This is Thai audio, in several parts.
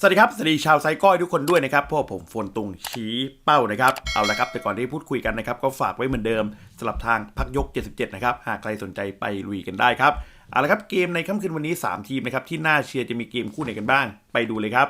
สวัสดีครับ สวัสดีชาวไซก้อยทุกคนด้วยนะครับพวกผมโฟนตุงชี้เป้านะครับ เอาละครับ แต่ก่อนที่พูดคุยกันนะครับ ก็ฝากไว้เหมือนเดิมสำหรับทางพักยก 77 นะครับ หากใครสนใจไปลุยกันได้ครับ เอาละครับ เกมในค่ำคืนวันนี้ 3 ทีมนะครับ ที่น่าเชียร์จะมีเกมคู่ไหนกันบ้าง ไปดูเลยครับ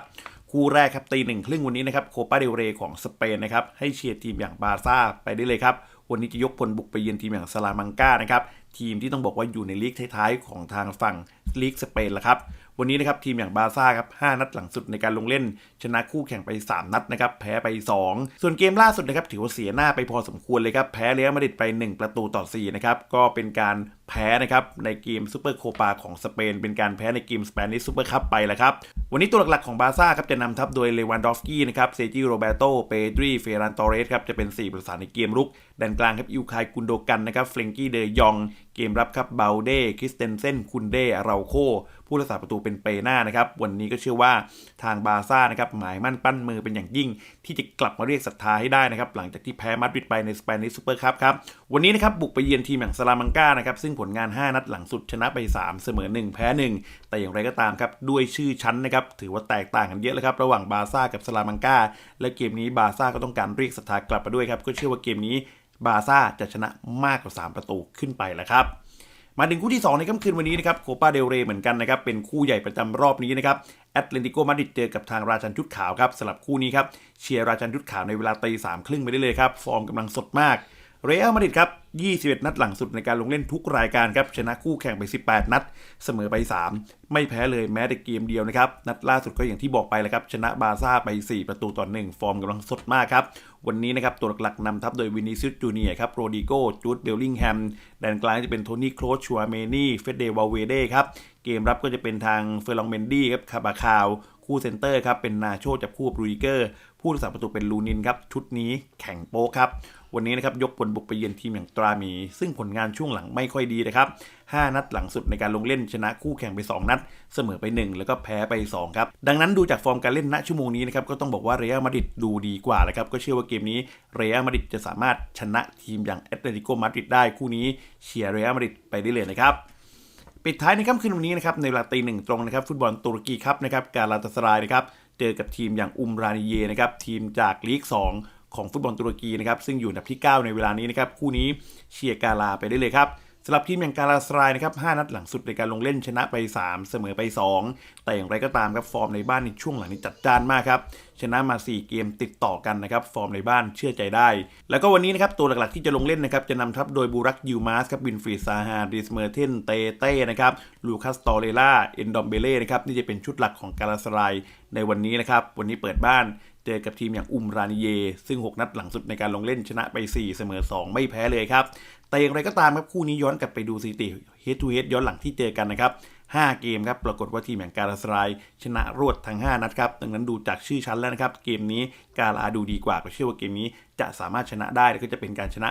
คู่แรกครับตีหนึ่งครึ่งวันนี้นะครับโคปาเดลเรของสเปนนะครับให้เชียร์ทีมอย่างบาร์ซ่าไปได้เลยครับวันนี้จะยกพลบุกไปเยือนทีมอย่างซาลามังกานะครับทีมที่ต้องบอกว่าอยู่ในลีกท้ายๆของทางฝั่งลีกสเปนละครับ วันนี้นะครับทีมอย่างบาร์ซ่าครับ5นัดหลังสุดในการลงเล่น ชนะคู่แข่งไป 3 นัดนะครับแพ้ไป 2 ส่วนเกมล่าสุดนะครับถือว่าเสียหน้าไปพอสมควรเลยครับแพ้เรอัลมาดริดไป 1 ประตูต่อ4นะครับก็เป็นการแพ้นะครับในเกมซูเปอร์โคปาของสเปน เป็นการแพ้ในเกมสเปนิชซูเปอร์คัพไปแล้วครับ วันนี้ตัวหลักๆของบาร์ซ่าครับจะนำทัพโดยเลวันดอฟสกี้นะครับเซจิโรเบโตเปดรีเฟรันตอเรสครับจะเป็น 4 ประสานในเกมรุกแดนกลางครับอิวคายกุนโดกันนะครับเฟรนกี้เดยอง เกมรับครับเบลเดคริสเตนเซนคุนเดเราโคผู้รักษาประตูเป็นเปหน้านะครับ วันนี้ก็เชื่อว่าทางบาร์ซ่านะครับหมายมั่นปั้นมือเป็นอย่างยิ่ง ที่จะกลับมาเรียกศรัทธาให้ได้นะครับ หลังจากที่แพ้มาดริดไปในสเปนิชซูเปอร์คัพครับ วันนี้นะครับบุกไปเยือนทีมอย่างซาลามังกานะครับ ซึ่งผลงาน 5 นัดหลังสุดชนะไป 3 เสมอ 1 แพ้ 1 แต่อย่างไรก็ตามครับ ด้วยชื่อชั้นนะครับ ถือว่าแตกต่างกันเยอะเลยครับระหว่างบาร์ซ่ากับซาลามังกา และเกมนี้บาร์ซ่าก็ต้องการเรียกศรัทธากลับมาด้วยครับ ก็เชื่อว่าเกมนี้บาร์ซ่าจะชนะมากกว่า 3 ประตูขึ้นไปแล้วครับ มาถึงคู่ที่ 2 ในค่ำคืนวันนี้นะครับโคปาเดลเรเหมือนกันนะครับเป็นคู่ใหญ่ประจำรอบนี้นะครับแอตเลติโกมาดริดเจอกับทางราชันชุดขาวครับสลับคู่นี้ครับเชียร์ราชันชุดขาวในเวลาตีสามครึ่งไปได้เลยครับฟอร์มกำลังสดมากเรอัลมาดริดครับ 21 นัดหลังสุดในการลงเล่นทุกรายการครับชนะคู่แข่งไป 18 นัด เสมอไป 3 ไม่แพ้เลยแม้แต่เกมเดียวนะครับ นัดล่าสุดก็อย่างที่บอกไปแล้วครับ ชนะบาซ่าไป 4 ประตูต่อ 1 ฟอร์มกำลังสดมากครับ วันนี้นะครับ ตัวหลักๆนำทัพโดยวินิซิสจูเนียครับโรดิโกจูดเบลลิงแฮมแดนกลางจะเป็นโทนี่โครชชัวเมนี่เฟเดวาเวเดครับเกมรับก็จะเป็นทางเฟอร์ลองเมนดี้ครับคาบาคาว คู่เซนเตอร์ครับเป็นนาโชจับคู่บรูดิเกอร์ ผู้รักษาประตูเป็นลูนินครับชุดนี้แข่งโป๊ครับวันนี้นะครับยกพลบุกไปเยือนทีมอย่างตรามี ซึ่งผลงานช่วงหลังไม่ค่อยดีนะครับ 5 นัดหลังสุดในการลงเล่นชนะคู่แข่งไป 2 นัด เสมอไป 1 แล้วก็แพ้ไป 2 ครับ ดังนั้นดูจากฟอร์มการเล่นณชั่วโมงนี้นะครับก็ต้องบอกว่าเรอัลมาดริดดูดีกว่าแล้วครับก็เชื่อว่าเกมนี้เรอัลมาดริดจะสามารถชนะทีมอย่างแอตเลติโกมาดริดได้คู่นี้เชียร์เรอัลมาดริดไปได้เลยนะครับ ปิดท้ายในค่ำคืนวันนี้นะครับในเวลาตีหนึ่งตรงนะครับฟุตบอลตุรกีครับนะครับการลาตาสรายนะครับเจอกับทีมอย่างอุมรานิเยนะครับทีมจากลีก 2 ของฟุตบอลตุรกีนะครับซึ่งอยู่อันดับที่ 9 ในเวลานี้นะครับคู่นี้เชียร์กาลาไปได้เลยครับ สำหรับทีมอย่างการาสรายนะครับ5นัดหลังสุดในการลงเล่นชนะไป 3 เสมอไป 2 แต่อย่างไรก็ตามครับฟอร์มในบ้านในช่วงหลังนี้จัดจ้านมากครับชนะมา 4 เกมติดต่อกันนะครับฟอร์มในบ้านเชื่อใจได้ แล้วก็วันนี้นะครับตัวหลักๆที่จะลงเล่นนะครับจะนำทัพโดยบูรักยูมาสครับบินฟรีซาฮาดิสเมอร์เทนเตเต้นะครับลูคัสตอเรล่าเอนดอมเบเล่นะครับนี่จะเป็นชุดหลักของการาสรายในวันนี้นะครับวันนี้เปิดบ้าน เจอกับทีมอย่างอุมรานิเย ซึ่ง 6 นัดหลังสุดในการลงเล่นชนะไป 4 เสมอ 2 ไม่แพ้เลยครับ แต่อย่างไรก็ตามครับคู่นี้ย้อนกลับไปดูสถิติ head to head ย้อนหลังที่เจอกันนะครับ5 เกมครับ ปรากฏว่าทีมอย่างการาสรายชนะรวดทั้ง 5 นัดครับ ดังนั้นดูจากชื่อชั้นแล้วนะครับ เกมนี้การาดูดีกว่าก็เชื่อว่าเกมนี้จะสามารถชนะได้ แล้วก็จะเป็นการชนะ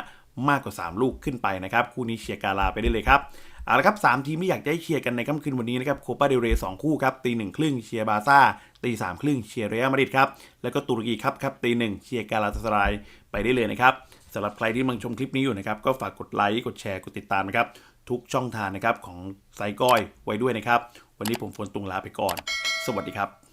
มากกว่า 3 ลูกขึ้นไปนะครับ คู่นี้เชียร์การาไปได้เลยครับ เอาละครับสามทีมที่อยากจะให้เชียร์กันในค่ำคืนวันนี้นะครับโคปาเดลเรสองคู่ครับตีหนึ่งครึ่งเชียร์บาซ่าตีสามครึ่งเชียร์เรอัลมาดริดครับแล้วก็ตุรกีครับครับตีหนึ่งเชียร์กาลาตาสรายไปได้เลยนะครับสำหรับใครที่มังชมคลิปนี้อยู่นะครับก็ฝากกดไลค์กดแชร์กดติดตามนะครับทุกช่องทางนะครับของไซก้อยไว้ด้วยนะครับ วันนี้ผมฝนตุงลาไปก่อน สวัสดีครับ